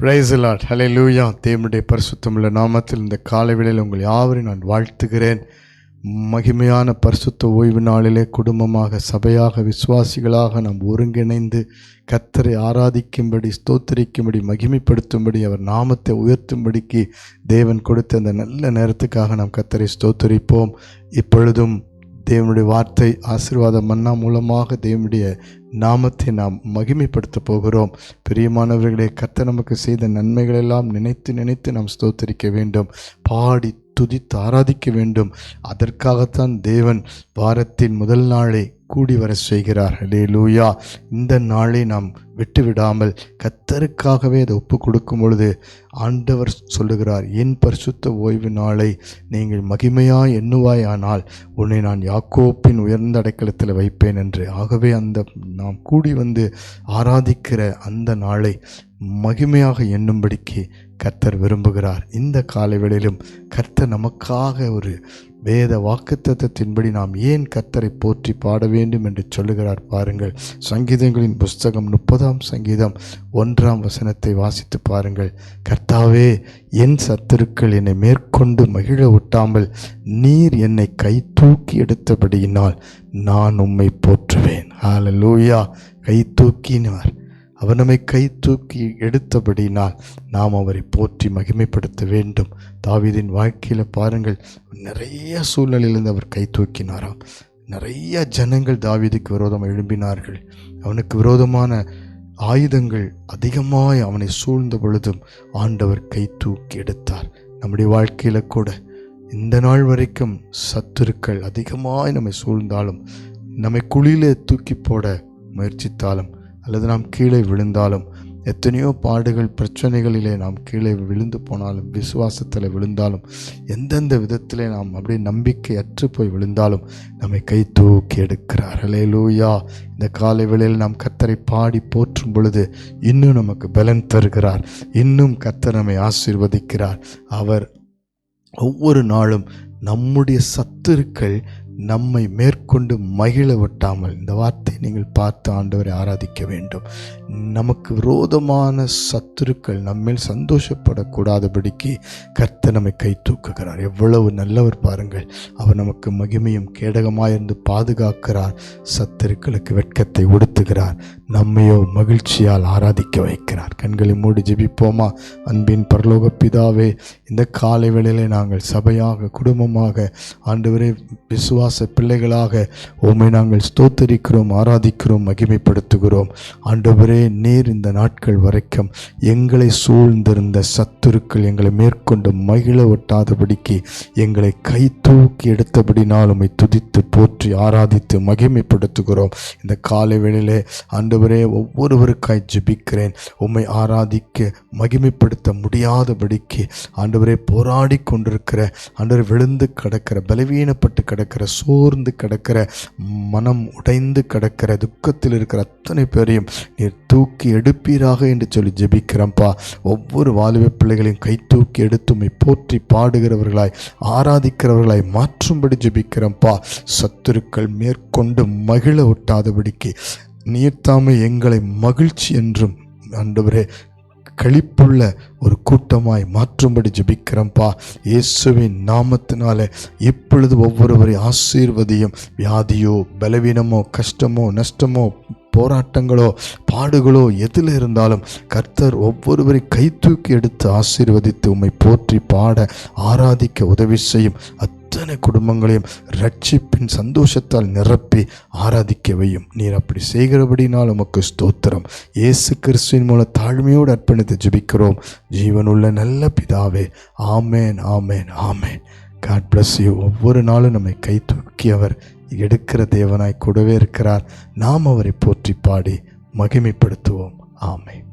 Price lot ஹலே லூயா தேவனுடைய பரிசுத்தமுள்ள நாமத்தில் இந்த காலைவேளையில் உங்கள் யாவரையும் நான் வாழ்த்துகிறேன். மகிமையான பரிசுத்த ஓய்வு நாளிலே குடும்பமாக சபையாக விசுவாசிகளாக நாம் ஒருங்கிணைந்து கத்தரை ஆராதிக்கும்படி ஸ்தோத்தரிக்கும்படி மகிமைப்படுத்தும்படி அவர் நாமத்தை உயர்த்தும்படிக்கு தேவன் கொடுத்த அந்த நல்ல நேரத்துக்காக நாம் கத்தரை ஸ்தோத்தரிப்போம். இப்பொழுதும் தேவனுடைய வார்த்தை ஆசீர்வாத மன்னா மூலமாக தேவனுடைய நாமத்தை நாம் மகிமைப்படுத்த போகிறோம். பிரியமானவர்களே கர்த்த நமக்கு செய்த நன்மைகளெல்லாம் நினைத்து நினைத்து நாம் ஸ்தோத்தரிக்க வேண்டும். பாடி துதித்து ஆராதிக்க வேண்டும். அதற்காகத்தான் தேவன் வாரத்தின் முதல் நாளை கூடி வர செய்கிறார் ஹலே லூயா இந்த நாளை நாம் விட்டு விடாமல் கத்தருக்காகவே அதை ஒப்பு கொடுக்கும் பொழுது ஆண்டவர் சொல்லுகிறார் என் பரிசுத்த ஓய்வு நாளை நீங்கள் மகிமையாய் எண்ணுவாய் ஆனால் உன்னை நான் யாக்கோப்பின் உயர்ந்த அடைக்கலத்தில் வைப்பேன் என்று. ஆகவே அந்த நாம் கூடி வந்து ஆராதிக்கிற அந்த நாளை மகிமையாக எண்ணும்படிக்கு கர்த்தர் விரும்புகிறார். இந்த காலைவேளையிலும் கர்த்தர் நமக்காக ஒரு வேத வாக்குத்தத்தின்படி நாம் ஏன் கர்த்தரை போற்றி பாட வேண்டும் என்று சொல்லுகிறார் பாருங்கள். சங்கீதங்களின் புஸ்தகம் முப்பதாம் சங்கீதம் ஒன்றாம் வசனத்தை வாசித்து பாருங்கள். கர்த்தாவே என் சத்துருக்கள் என்னை மேற்கொண்டு மகிழ ஒட்டாமல் நீர் என்னை கை தூக்கி எடுத்தபடியினால் நான் உம்மை போற்றுவேன். ஹalleluya கை தூக்கினார் அவர் நம்மை கை தூக்கி எடுத்தபடினால் நாம் அவரை போற்றி மகிமைப்படுத்த வேண்டும். தாவீதின் வாழ்க்கையில் பாருங்கள் நிறைய சூழ்நிலையிலிருந்து அவர் கை தூக்கினாராம். நிறைய ஜனங்கள் தாவீதுக்கு விரோதம் எழும்பினார்கள். அவனுக்கு விரோதமான ஆயுதங்கள் அதிகமாய் அவனை சூழ்ந்த பொழுதும் ஆண்டவர் கை தூக்கி எடுத்தார். நம்முடைய வாழ்க்கையில் கூட இந்த நாள் வரைக்கும் சத்துருக்கள் அதிகமாய் நம்மை சூழ்ந்தாலும் நம்மை குழியிலே தூக்கி போட முயற்சித்தாலும் அல்லது நாம் கீழே விழுந்தாலும் எத்தனையோ பாடுகள் பிரச்சனைகளிலே நாம் கீழே விழுந்து போனாலும் விசுவாசத்தில் விழுந்தாலும் எந்தெந்த விதத்திலே நாம் அப்படியே நம்பிக்கை அற்று போய் விழுந்தாலும் நம்மை கை தூக்கி எடுக்கிறார். லூயா இந்த காலை வேளையில் நாம் கத்தரை பாடி போற்றும் பொழுது இன்னும் நமக்கு பலன் தருகிறார். இன்னும் கத்தர் நம்மை ஆசீர்வதிக்கிறார். அவர் ஒவ்வொரு நாளும் நம்முடைய சத்துருக்கள் நம்மை மேற்கொண்டு மகிழ விட்டாமல் இந்த வார்த்தையை நீங்கள் பார்த்து ஆண்டவரை ஆராதிக்க வேண்டும். நமக்கு விரோதமான சத்துருக்கள் நம்மேல் சந்தோஷப்படக்கூடாதபடிக்கு கர்த்தர் நம்மை கை தூக்குகிறார். எவ்வளவு நல்லவர் பாருங்கள். அவர் நமக்கு மகிமையும் கேடகமாயிருந்து பாதுகாக்கிறார். சத்துருக்களுக்கு வெட்கத்தை உடுத்துகிறார். நம்மையோ மகிழ்ச்சியால் ஆராதிக்க வைக்கிறார். கண்களை மூடி ஜெபிப்போமா? அன்பின் பரலோக பிதாவே இந்த காலை வேளையிலே நாங்கள் சபையாக குடும்பமாக ஆண்டவரே விசுவா விசுவாச பிள்ளைகளாக உம்மை நாங்கள் ஸ்தோத்தரிக்கிறோம் ஆராதிக்கிறோம் மகிமைப்படுத்துகிறோம். ஆண்டவரே நீர் இந்த நாட்கள் வரைக்கும் எங்களை சூழ்ந்திருந்த சத்துருக்கள் எங்களை மேற்கொண்டு மகிழ ஒட்டாதபடிக்கு எங்களை கை தூக்கி எடுத்தபடினால் உம்மை துதித்து போற்றி ஆராதித்து மகிமைப்படுத்துகிறோம். இந்த காலை வேளையிலே ஆண்டவரே ஒவ்வொருவருக்காய் ஜெபிக்கிறேன். உம்மை ஆராதிக்க மகிமைப்படுத்த முடியாதபடிக்கு ஆண்டவரே போராடி கொண்டிருக்கிற ஆண்டவர் விழுந்து கிடக்கிற பலவீனப்பட்டு கிடக்கிற சோர்ந்து கிடக்கிற மனம் உடைந்து கிடக்கிற துக்கத்தில் இருக்கிற அத்தனை பேரையும் நீர் தூக்கி எடுப்பீராக என்று சொல்லி ஜெபிக்கிறப்பா ஒவ்வொரு வாலிப பிள்ளைகளையும் கை தூக்கி எடுத்து உம்மை போற்றி பாடுகிறவர்களாய் ஆராதிக்கிறவர்களாய் மாற்றும்படி ஜெபிக்கிறப்பா சத்துருக்கள் மேற்கொண்டு மகிழ விட்டாதபடிக்கு நீர்த்தாமை எங்களை மகிழ்ச்சி என்றும் ஆண்டவரே களிப்புள்ள ஒரு கூட்டமாய் மாற்றும்படி ஜபிக்கிறோம்ப்பா இயேசுவின் நாமத்தினால இப்பொழுது ஒவ்வொருவரை ஆசீர்வதியும். வியாதியோ பலவீனமோ கஷ்டமோ நஷ்டமோ போராட்டங்களோ பாடுகளோ எதில் இருந்தாலும் கர்த்தர் ஒவ்வொருவரை கை தூக்கி எடுத்து ஆசீர்வதித்து உம்மை போற்றி பாட ஆராதிக்க உதவி செய்யும். அத்தனை குடும்பங்களையும் ரட்சிப்பின் சந்தோஷத்தால் நிரப்பி ஆராதிக்க வையும். நீர் அப்படி செய்கிறபடினால் உமக்கு ஸ்தோத்திரம். இயேசு கிறிஸ்துவின் மூலம் தாழ்மையோடு அர்ப்பணித்து ஜெபிக்கிறோம். ஜீவனுள்ள நல்ல பிதாவே amen amen amen. God bless you ஒவ்வொரு நாளும் நம்மை கை தூக்கி அவர் எடுக்கிற தேவனாய் கூடவே இருக்கிறார். நாம் அவரை போற்றி பாடி மகிமைப்படுத்துவோம். ஆமேன்.